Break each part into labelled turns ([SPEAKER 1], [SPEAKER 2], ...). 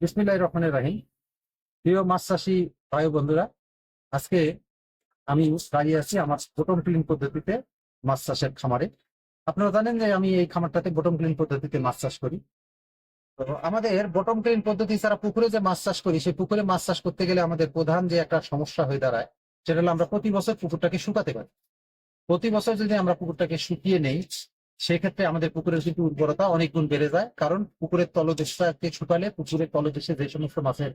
[SPEAKER 1] বিসমিল্লাহ রহমানের রাহিম। প্রিয় মাছ চাষি ভাই বন্ধুরা, আজকে আমি দাঁড়িয়ে আছি আমার বোটম ক্লিন পদ্ধতিতে মাছ চাষের খামারে। আপনারা জানেন যে আমি এই খামারটাতে বোটম ক্লিন পদ্ধতিতে মাছ চাষ করি। তো আমাদের বোটম ক্লিন পদ্ধতি ছাড়া পুকুরে যে মাছ চাষ করি, সেই পুকুরে মাছ চাষ করতে গেলে আমাদের প্রধান যে একটা সমস্যা হয়ে দাঁড়ায়, সেটা হলো আমরা প্রতি বছর পুকুরটাকে শুকাতে পারি। প্রতি বছর যদি আমরা পুকুরটাকে শুকিয়ে নেই সেক্ষেত্রে আমাদের পুকুরের কিন্তু উর্বরতা অনেক গুণ বেড়ে যায়। কারণ পুকুরের তলদেশটাকে শুকালে পুকুরের তলদেশে যে সমস্ত মাছের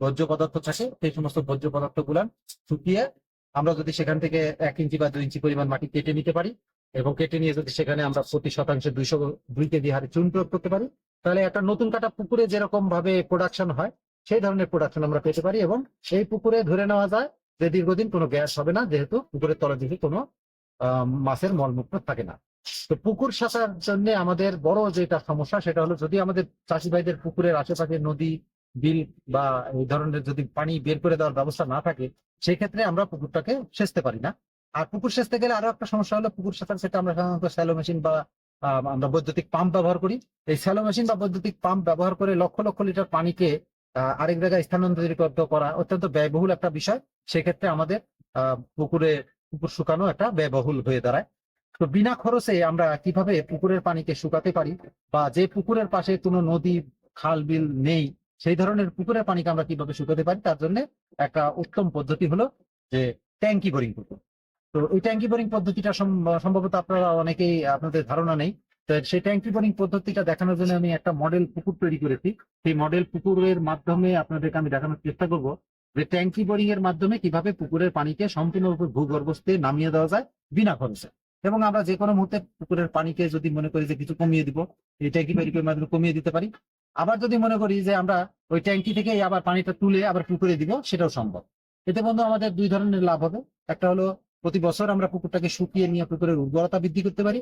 [SPEAKER 1] বর্জ্য পদার্থ থাকে, সেই সমস্ত বর্জ্য পদার্থ গুলান শুকিয়ে আমরা যদি সেখান থেকে এক ইঞ্চি বা দুই ইঞ্চি পরিমাণ মাটি কেটে নিতে পারি এবং কেটে নিয়ে যদি সেখানে আমরা প্রতি শতাংশে দুইশো দুই কেজি হারে চুন প্রয়োগ করতে পারি, তাহলে একটা নতুন কাটা পুকুরে যেরকম ভাবে প্রোডাকশন হয়, সেই ধরনের প্রোডাকশন আমরা পেতে পারি এবং সেই পুকুরে ধরে নেওয়া যায় যে দীর্ঘদিন কোনো গ্যাস হবে না, যেহেতু পুকুরের তলের দিকে কোনো মাছের মলমূত্র থাকে না। তো পুকুর সাঁচার জন্য আমাদের বড় যেটা সমস্যা, সেটা হলো যদি আমাদের চাষি ভাইদের পুকুরের আশেপাশে নদী, বিল বা এই ধরনের যদি পানি বের করে দেওয়ার ব্যবস্থা না থাকে সেই ক্ষেত্রে আমরা পুকুরটাকে সেচতে পারি না। আর পুকুর সেচতে গেলে আরও একটা সমস্যা হলো, পুকুর সেচার সেটা আমরা সাধারণত স্যালো মেশিন বা আমরা বৈদ্যুতিক পাম্প ব্যবহার করি। এই স্যালো মেশিন বা বৈদ্যুতিক পাম্প ব্যবহার করে লক্ষ লক্ষ লিটার পানিকে আরেক জায়গায় স্থানান্তরিত করা অত্যন্ত ব্যয়বহুল একটা বিষয়। সেক্ষেত্রে আমাদের পুকুরে, পুকুর শুকানো একটা ব্যয়বহুল হয়ে দাঁড়ায়। তো বিনা খরচে আমরা কীভাবে পুকুরের পানিকে শুকাতে পারি বা যে পুকুরের পাশে কোনো নদী, খাল, বিল নেই, সেই ধরনের পুকুরের পানিকে আমরা কীভাবে শুকাতে পারি? তার জন্য একটা উত্তম পদ্ধতি হলো যে ট্যাঙ্কি বোরিং পুকুর তো এই ট্যাঙ্কি বোরিং পদ্ধতিটা সম্ভবত আপনারা অনেকেই, আপনাদের ধারণা নেই। তো সেই ট্যাঙ্কি বোরিং পদ্ধতিটা দেখানোর জন্য আমি একটা মডেল পুকুর তৈরি করেছি। সেই মডেল পুকুরের মাধ্যমে আপনাদেরকে আমি দেখানোর চেষ্টা করব যে ট্যাঙ্কি বোরিং এর মাধ্যমে কীভাবে পুকুরের পানিকে সম্পূর্ণরূপে ভূগর্ভস্থে নামিয়ে দেওয়া যায় বিনা খরচে। এবং আমরা যে কোনো মুহূর্তে পুকুরের পানিকে যদি মনে করি যে কিছু কমিয়ে দিব, এই ট্যাঙ্কি বোরিংয়ের মাধ্যমে কমিয়ে দিতে পারি। আবার যদি মনে করি যে আমরা ওই ট্যাঙ্কি থেকে আবার পানিটা তুলে আবার পুকুরে দিব, সেটাও সম্ভব। এতে বন্ধু আমাদের দুই ধরনের লাভ হবে। একটা হলো প্রতি বছর আমরা পুকুরটাকে শুকিয়ে নিয়ে পুকুরের উর্বরতা বৃদ্ধি করতে পারি।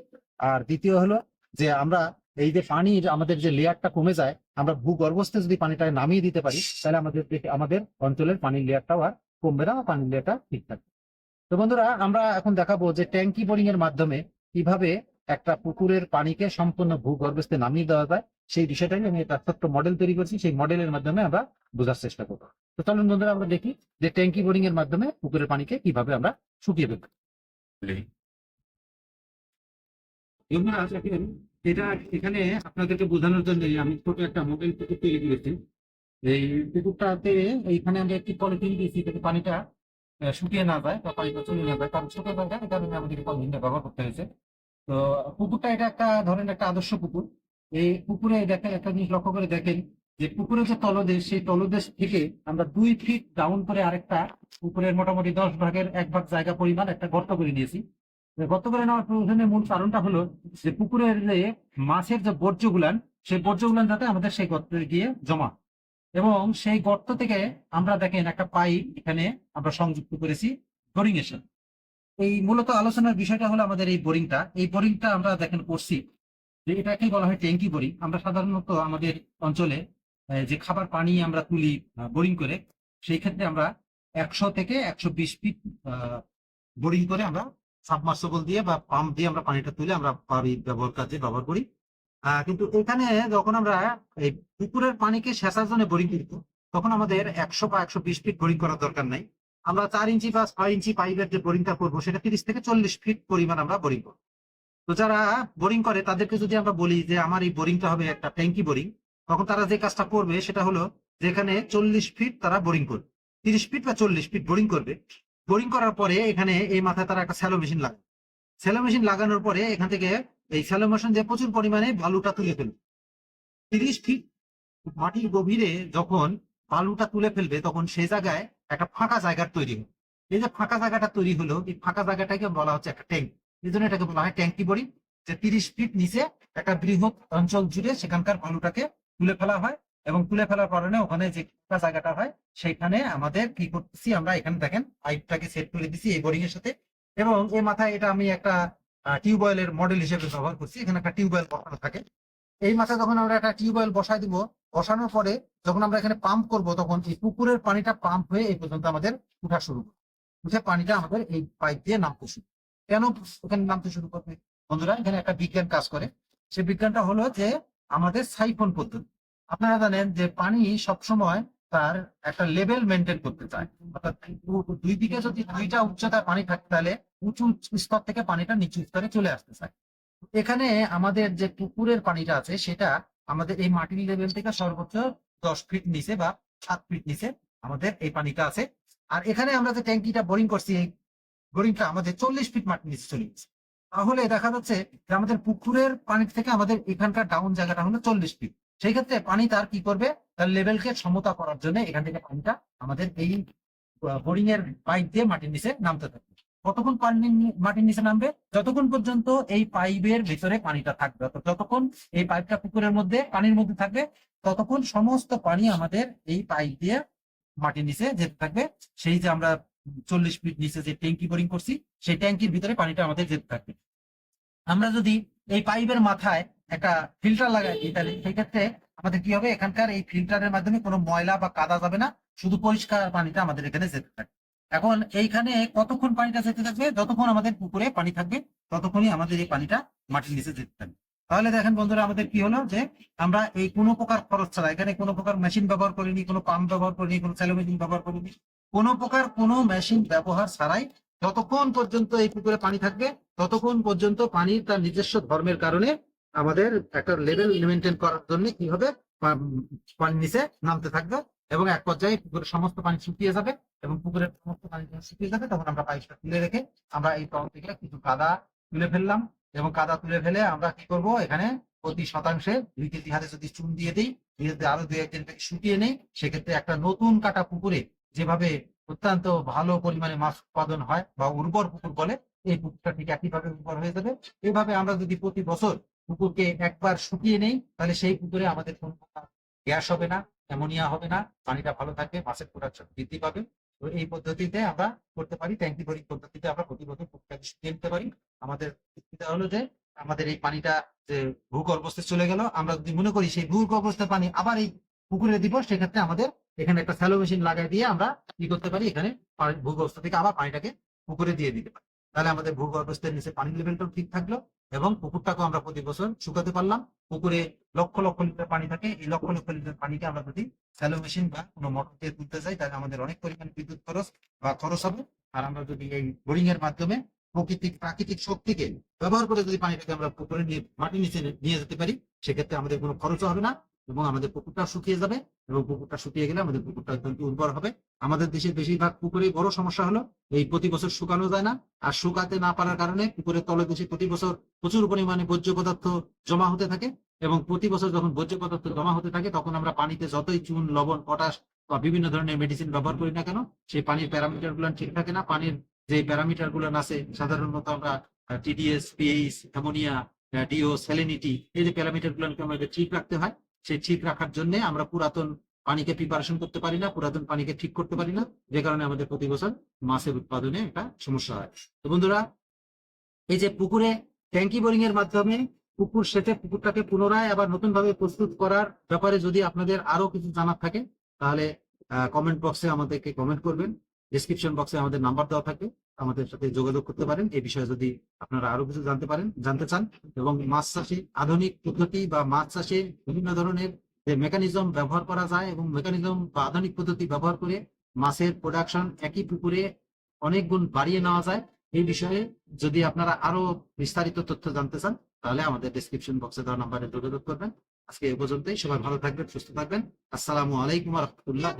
[SPEAKER 1] আর দ্বিতীয় হলো যে আমরা এই যে পানির আমাদের যে লেয়ারটা কমে যায়, আমরা ভূগর্ভস্থে যদি পানিটা নামিয়ে দিতে পারি, তাহলে আমাদের আমাদের অঞ্চলের পানির লেয়ারটাও আর কমবে না, পানির লেয়ারটা ঠিক থাকবে তো বন্ধুরা, আমরা এখন দেখাবো যে ট্যাঙ্কি বোরিং এর মাধ্যমে কীভাবে একটা পুকুরের পানিকে সম্পূর্ণ ভূগর্ভস্থে নামিয়ে দেওয়া যায়। সেই বিষয়টাই আমি একটা ছোট্ট মডেল তৈরি করছি। সেই মডেলের মাধ্যমে আমরা বোঝার চেষ্টা করব। তো চলুন বন্ধুরা, আমরা দেখি যে ট্যাঙ্কি বোরিং এর মাধ্যমে পুকুরের পানিকে কীভাবে আমরা শুকিয়ে দেবো এটা এখানে আপনাদেরকে বোঝানোর জন্য আমি ছোট একটা মডেল পুকুর তৈরি করেছি। এই পুকুরটাতে এইখানে আমরা একটি পলিথিন দিয়েছি পানিটা শুকিয়ে না যায় বা পানিটা চলে না যায়, কারণ ছোট জায়গা এই কারণে আমাদেরকে পলিথিনটা ব্যবহার করতে হয়েছে। তো পুকুরটা এটা একটা ধরেন একটা আদর্শ পুকুর। এই পুকুরে দেখেন, একটা জিনিস লক্ষ্য করে দেখেন যে পুকুরের যে তলদেশ, সেই তলদেশ থেকে আমরা দুই ফিট ডাউন করে আরেকটা পুকুরের মোটামুটি দশ ভাগের এক ভাগ জায়গা পরিমাণ একটা গর্ত করে নিয়েছি। গর্ত করে নেওয়ার প্রয়োজনের মূল কারণটা হলো যে পুকুরের যে মাছের যে বর্জ্য বর্জ্যগুলান, সেই বর্জ্য বর্জ্যগুলান যাতে আমাদের সেই গর্তে গিয়ে জমা এবং সেই গর্ত থেকে আমরা দেখেন একটা পাইপ এখানে আমরা সংযুক্ত করেছি বোরিং এর এই মূলত আলোচনার বিষয়টা হলো আমাদের এই বোরিংটা এই বোরিংটা আমরা দেখেন করছি যে এটাকেই বলা হয় ট্যাঙ্কি বোরিং আমরা সাধারণত আমাদের অঞ্চলে যে খাবার পানি আমরা তুলি বোরিং করে, সেই ক্ষেত্রে আমরা একশো থেকে একশো বিশ ফিট বোরিং করে আমরা সাবমার্সেবল দিয়ে বা পাম্প দিয়ে আমরা পানিটা তুলে আমরা ব্যবহার কাজে ব্যবহার করি। কিন্তু এখানে যখন আমরা এই পুকুরের পানিকে সেচার জন্য বোরিং করব তখন আমাদের একশো বা একশো বিশ ফিট বোরিং করার দরকার নাই। আমরা চার ইঞ্চি বা ছয় ইঞ্চি পাইপের যে বোরিংটা করব, সেটা তিরিশ থেকে চল্লিশ ফিট পরিমাণ আমরা বোরিং করব। তো যারা বোরিং করে, তাদেরকে যদি আমরা বলি যে আমার এই বোরিংটা হবে একটা ট্যাঙ্কি বোরিং, তখন তারা যে কাজটা করবে, সেটা হলো যেখানে চল্লিশ ফিট তারা বোরিং করবে। তিরিশ ফিট বা চল্লিশ ফিট বোরিং করবে। বোরিং করার পরে এখানে এই মাথায় তারা একটা স্যালো মেশিন লাগাবে। স্যালো মেশিন লাগানোর পরে এখান থেকে এই স্যালো মেশিন দিয়ে প্রচুর পরিমাণে বালুটা তুলে ফেলবে। তিরিশ ফিট মাটির গভীরে যখন বালুটা তুলে ফেলবে, তখন সেই জায়গায় একটা ফাঁকা জায়গার তৈরি হবে। এই যে ফাঁকা জায়গাটা তৈরি হলো, এই ফাঁকা জায়গাটাকে বলা হচ্ছে একটা ট্যাঙ্ক। এই জন্য এটাকে বলা হয় ট্যাঙ্কি বড়ি। যে তিরিশ ফিট নিচে একটা বৃহৎ অঞ্চল জুড়ে সেখানকার বালুটাকে তুলে ফেলা হয় এবং তুলে ফেলার কারণে ওখানে যে জায়গাটা হয় সেখানে আমাদের কি করতেছি আমরা, এখানে দেখেন পাইপটাকে সেট করে দিছি এই বোরিং এর সাথে। এবং এই মাথায় এটা আমি একটা টিউবওয়েলের মডেল হিসেবে ব্যবহার করছি। এখানে একটা টিউবওয়েল বসানো থাকে। এই মাথায় যখন আমরা একটা টিউবওয়েল বসাই দিব, বসানোর পরে যখন আমরা এখানে পাম্প করব, তখন এই পুকুরের পানিটা পাম্প হয়ে এই পর্যন্ত আমাদের উঠা শুরু করবে। উঠে পানিটা আমাদের এই পাইপ দিয়ে নামতে শুরু কেন ওখানে নামতে শুরু করবে? বন্ধুরা, এখানে একটা বিজ্ঞান কাজ করে। সেই বিজ্ঞানটা হলো যে, আমাদের সাইফন পদ্ধতি। আপনারা জানেন যে পানি সবসময় তার একটা লেভেল মেনটেন করতে চায়। অর্থাৎ দুই দিকে যদি দুইটা উচ্চতার পানি থাকে, তাহলে উঁচু স্তর থেকে পানিটা নিচু স্তরে চলে আসতে চায়। এখানে আমাদের যে পুকুরের পানিটা আছে, সেটা আমাদের এই মাটির লেভেল থেকে সর্বোচ্চ দশ ফিট নিচে বা সাত ফিট নিচে আমাদের এই পানিটা আছে। আর এখানে আমরা যে ট্যাঙ্কিটা বোরিং করছি, এই বোরিংটা আমাদের চল্লিশ ফিট মাটির নিচে চলে গেছে। তাহলে দেখা যাচ্ছে যে আমাদের পুকুরের পানির থেকে আমাদের এখানকার ডাউন জায়গাটা হলো চল্লিশ ফিট সেই ক্ষেত্রে পানি তার কি করবে? তার লেভেলকে সমতা করার জন্য এখান থেকে পানিটা আমাদের এই বোরিং এর পাইপ দিয়ে মাটির নিচে নামতে থাকবে কতক্ষণ পানি মাটির নিচে নামবে? যতক্ষণ পর্যন্ত এই পাইপের ভিতরে পানিটা থাকবে। অর্থাৎ যতক্ষণ এই পাইপটা পুকুরের মধ্যে, পানির মধ্যে থাকবে, ততক্ষণ সমস্ত পানি আমাদের এই পাইপ দিয়ে মাটির নিচে যেতে থাকবে। সেই যে আমরা চল্লিশ ফিট নিচে যে ট্যাঙ্কি বোরিং করছি, সেই ট্যাঙ্কির ভিতরে পানিটা আমাদের যেতে থাকবে। আমরা যদি এই পাইপের মাথায় একটা ফিল্টার লাগাই দিই তাহলে সেই ক্ষেত্রে আমাদের কি হবে? এখানকার এই ফিল্টারের মাধ্যমে কোনো ময়লা বা কাদা যাবে না। শুধু পরিষ্কার পানিটা আমাদের এখানে যেতে থাকবে। এখন এইখানে কতক্ষণ পানিটা যেতে থাকবে? যতক্ষণ আমাদের পুকুরে পানি থাকবে, ততক্ষণই আমাদের এই পানিটা মাটির নিচে যেতে থাকবে। তাহলে দেখেন বন্ধুরা, আমাদের কি হলো যে, আমরা এই কোনো প্রকার খরচ ছাড়া, এখানে কোনো প্রকার মেশিন ব্যবহার করিনি, কোনো পাম্প ব্যবহার করিনি, কোনো স্যালো মেশিন ব্যবহার করিনি, কোনো প্রকার কোনো মেশিন ব্যবহার ছাড়াই যতক্ষণ পর্যন্ত এই পুকুরে পানি থাকবে, ততক্ষণ পর্যন্ত পানির তার নিজস্ব ধর্মের কারণে আমাদের একটা লেভেল মেনটেন করার জন্য কি হবে পা- পানির নিচে নামতে থাকবে এবং এক পর্যায়ে পুকুরের সমস্ত পানি শুকিয়ে যাবে এবং পুকুরের সমস্ত পানি শুকিয়ে যাবে তখন আমরা পাইপটা তুলে রেখে আমরা এই তল থেকে কিছু কাদা তুলে ফেললাম এবং কাদা তুলে ফেলে আমরা কি করব? এখানে প্রতি শতাংশে দুই কেজি হারে যদি চুন দিয়ে দিই যদি আরও দুই একদিন থেকে শুকিয়ে নেই, সেক্ষেত্রে একটা নতুন কাটা পুকুরে যেভাবে অত্যন্ত ভালো পরিমাণে মাছ উৎপাদন হয় বা উর্বর পুকুর বলে, এই পুকুরটা ঠিক একইভাবে উর্বর হয়ে যাবে। এভাবে আমরা যদি প্রতি বছর পুকুরকে একবার শুকিয়ে নেই, তাহলে সেই পুকুরে আমাদের কোনো গ্যাস হবে না, অ্যামোনিয়া হবে না, পানিটা ভালো থাকবে, মাছের প্রোডাকশন বৃদ্ধি পাবে। তো এই পদ্ধতিতে আমরা করতে পারি ট্যাঙ্কি বোরিং পদ্ধতিতে আমরা প্রতি বছর পুকুরটাকে শুকিয়ে নিতে পারি। আমাদের সুবিধা হলো যে, আমাদের এই পানিটা যে ভূগর্ভস্থে চলে গেল, আমরা যদি মনে করি সেই ভূগর্ভস্থের পানি আবার এই পুকুরে দিব, সেক্ষেত্রে আমাদের এখানে একটা স্যালো মেশিন লাগাই দিয়ে আমরা কি করতে পারি, এখানে ভূগর্ভস্থ থেকে আবার পানিটাকে পুকুরে দিয়ে দিতে পারি। তাহলে আমাদের ভূগর্ভস্থের নিচে পানির লেভেলটাও ঠিক থাকল এবং পুকুরটাকেও আমরা প্রতি বছর শুকাতে পারলাম। পুকুরে লক্ষ লক্ষ লিটার পানি থাকে। এই লক্ষ লক্ষ লিটার পানিকে আমরা যদি স্যালো মেশিন বা কোনো মোটর দিয়ে তুলতে চাই তাহলে আমাদের অনেক পরিমাণ বিদ্যুৎ খরচ বা খরচ হবে। আর আমরা যদি এই বোরিং এর মাধ্যমে প্রকৃতিক, প্রাকৃতিক শক্তিকে ব্যবহার করে যদি পানিটাকে আমরা পুকুরে নিয়ে, মাটির নিচে নিয়ে যেতে পারি, সেক্ষেত্রে আমাদের কোনো খরচও হবে না। এবং আমাদের পুকুরটা শুকিয়ে যাবে এবং পুকুরটা শুকিয়ে গেলে আমাদের পুকুরটা অত্যন্ত উর্বর হবে। আমাদের দেশের বেশিরভাগ পুকুরে বড় সমস্যা হলো, এই প্রতি বছর শুকানো যায় না। আর শুকাতে না পারার কারণে পুকুরের তলে দেশে প্রতি বছর প্রচুর পরিমাণে বর্জ্য পদার্থ জমা হতে থাকে এবং প্রতি বছর যখন বর্জ্য পদার্থ জমা হতে থাকে তখন আমরা পানিতে যতই চুন, লবণ, পটাশ বা বিভিন্ন ধরনের মেডিসিন ব্যবহার করি না কেন, সেই পানির প্যারামিটারগুলো ঠিক থাকে না। পানির যে প্যারামিটারগুলো আছে, সাধারণত আমরা TDS pH ammonia DO salinity এই যে প্যারামিটার গুলোকে আমাদের ঠিক রাখতে হয়। সেই ঠিক রাখার জন্য আমরা পুরাতন পানিকে প্রিপারেশন করতে পারি না, পুরাতন পানিকে ঠিক করতে পারি না। যে কারণে আমাদের প্রতি বছর মাছের উৎপাদনে একটা সমস্যা হয়। তো বন্ধুরা, এই যে পুকুরে ট্যাঙ্কি বোরিং এর মাধ্যমে পুকুর সেচে পুকুরটাকে পুনরায় আবার নতুন ভাবে প্রস্তুত করার ব্যাপারে যদি আপনাদের আরও কিছু জানার থাকে, তাহলে কমেন্ট বক্সে আমাদেরকে কমেন্ট করবেন। ডিসক্রিপশন বক্সে আমাদের নাম্বার দেওয়া থাকবে। আমাদের সাথে যোগাযোগ করতে পারেন। এই বিষয়ে যদি আপনারা আরও কিছু জানতে পারেন, জানতে চান এবং মাছ চাষে আধুনিক পদ্ধতি বা মাছ চাষে বিভিন্ন ধরনের যে মেকানিজম ব্যবহার করা যায় এবং মেকানিজম বা আধুনিক পদ্ধতি ব্যবহার করে মাছের প্রোডাকশন একই পুকুরে অনেক গুণ বাড়িয়ে নেওয়া যায় এই বিষয়ে যদি আপনারা আরও বিস্তারিত তথ্য জানতে চান, তাহলে আমাদের ডিসক্রিপশন বক্সে দেওয়া নাম্বারে যোগাযোগ করবেন। আজকে এ পর্যন্তই। সবাই ভালো থাকবেন, সুস্থ থাকবেন। আসসালামু আলাইকুম রহমতুল্লাহ